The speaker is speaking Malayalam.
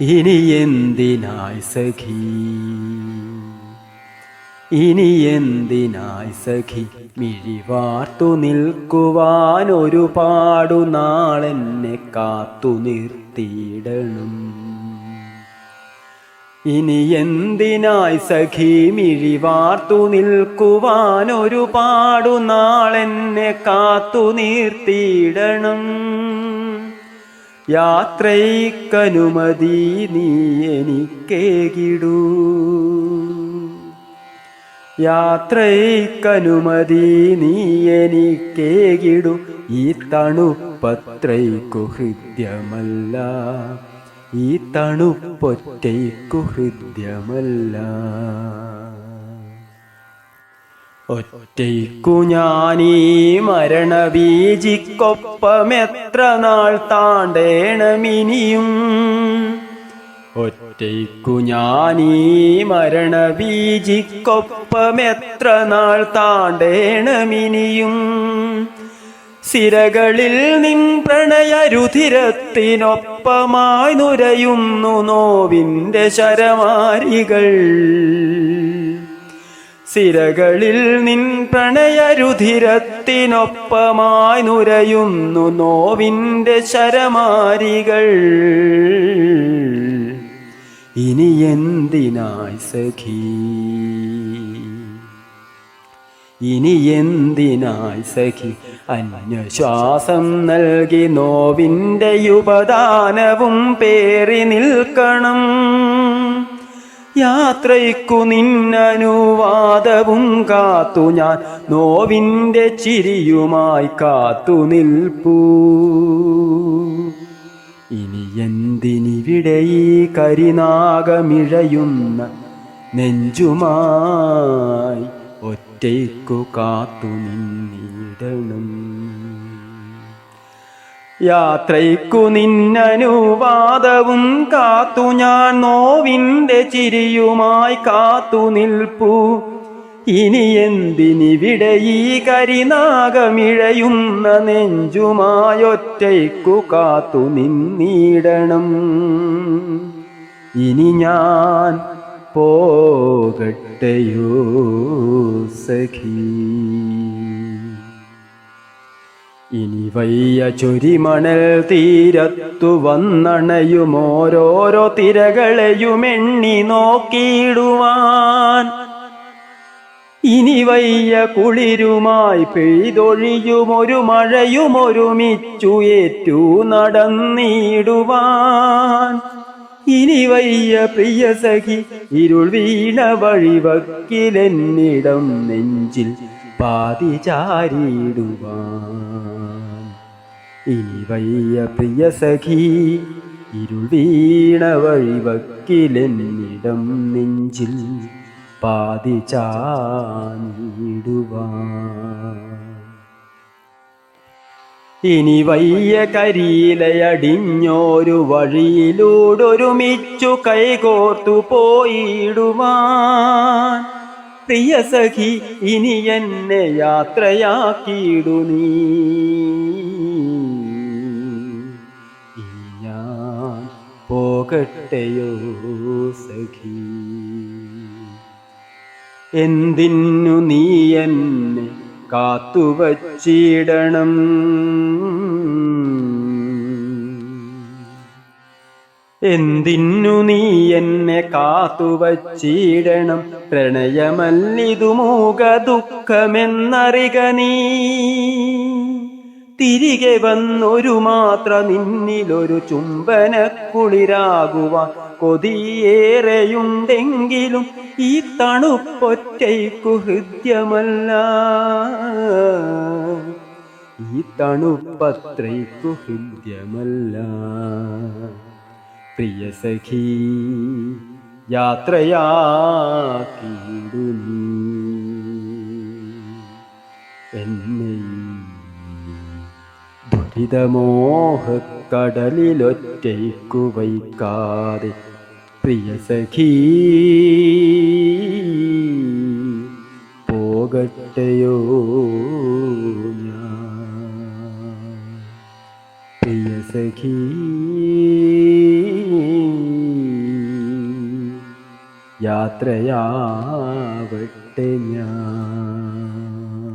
ഇനി എന്തിനായി സഖി? ഇനി എന്തിനായി സഖി? മിഴിവാർത്തു നിൽക്കുവാൻ ഒരുപാടു നാളെന്നെ കാത്തു നിർത്തിയിടണം. ഇനി എന്തിനായി സഖി? മിഴിവാർത്തു നിൽക്കുവാൻ ഒരുപാടു നാളെന്നെ കാത്തു നിർത്തിയിടണം. യാത്രയ്ക്കനുമതി നീ എനിക്കേകിടൂ. യാത്രയ്ക്കനുമതി നീ എനിക്കേകിടു. ഈ തണുപ്പത്രയ്ക്കു ഹൃദ്യമല്ല. ഈ തണുപ്പൊറ്റയ്ക്കു ഹൃദ്യമല്ല. ഒറ്റയ്ക്കു ഞാനീ മരണബീജിക്കൊപ്പമെത്ര നാൾ താണ്ടേണമിനിയും? ഒറ്റയ്ക്കു ഞാനീ മരണബീജിക്കൊപ്പമെത്ര നാൾ താണ്ടേണമിനിയും? സിരകളിൽ നിൻ പ്രണയരുധിരത്തിനൊപ്പമായി നുരയുന്നു നോവിന്റെ ശരമാരികൾ. സിരകളിൽ നിൻ പ്രണയരുധിരത്തിനൊപ്പമായി നുരയുന്നു നോവിന്റെ ശരമാരികൾ. ഇനി എന്തിനായി സഖീ? ഇനി എന്തിനായി സഖി? അന്യശ്വാസം നൽകി നോവിന്റെ ഉപദാനവും പേറി നിൽക്കണം. യാത്രയ്ക്കു നിന്നനുവാദവും കാത്തു ഞാൻ. നോവിന്റെ ചിരിയുമായി കാത്തു നിൽപ്പൂ. ഇനി എന്തിനിവിടെ ഈ കരിനാഗമിഴയുന്ന നെഞ്ചുമായി ഒറ്റയ്ക്കു കാത്തു നിന്നിടണം. യാത്രയ്ക്കു നിന്നനുവാദവും കാത്തു ഞാൻ നോവിന്റെ ചിരിയുമായി കാത്തു നിൽപ്പു. ഇനി എന്തിനിവിടെ ഈ കരിനാഗമിഴയുന്ന നെഞ്ചുമായൊറ്റയ്ക്കു കാത്തു നിന്നിടണം. ഇനി ഞാൻ പോകട്ടെയോ സഖീ ഇനി വയ്യ ചൊരിമണൽ തീരത്തു വന്നണയും ഓരോരോ തിരകളെയും എണ്ണി നോക്കിയിടുവാൻ. ഇനി വയ്യ കുളിരുമായി പെയ്തൊഴിയും ഒരു മഴയും ഒരുമിച്ചു ഏറ്റു നടന്നിടുവാൻ. ഇനി വയ്യ പ്രിയ സഖി ഇരുൾ വീണ വഴിവക്കിലെന്നിടം നെഞ്ചിൽ പാതി ചാരിടുവാൻ ഇനി വയ്യ പ്രിയ സഖി ഇരുൾ വീണ വഴിവക്കിലെന്നിടം നെഞ്ചിൽ പാതി ഇനി വയ്യ കരിയിലയടിഞ്ഞോരു വഴിയിലൂടൊരുമിച്ചു കൈകോർത്തു പോയിടുവാൻ. പ്രിയ സഖി ഇനി എന്നെ യാത്രയാക്കിയിടു നീ. ഞാൻ പോകട്ടെയോ സഖി? എന്തിനു നീ എന്നെ കാത്തുവച്ചിടണം? എന്തിനു നീ എന്നെ കാത്തുവച്ചിടണം? പ്രണയമല്ലിതു മൂക ദുഃഖമെന്നറിക നീ. തിരികെ വന്നൊരു മാത്ര നിന്നിലൊരു ചുംബന കുളിരാകുവാൻ കൊതിയേറെയുണ്ടെങ്കിലും ഈ തണുപ്പൊറ്റയ്ക്കു ഹൃദ്യമല്ല. ഈ തണുപ്പത്രയ്ക്കു ഹൃദ്യമല്ല. പ്രിയ സഖി യാത്രയാക്കിയിടു എന്നെ ദുരിതമോഹക്കടലിലൊറ്റയ്ക്കു വൈക്കാതെ പ്രിയ സഖീ പോകട്ടെയോ ഞാൻ. പ്രിയ സഖീ യാത്രയാവട്ടെ ഞാൻ.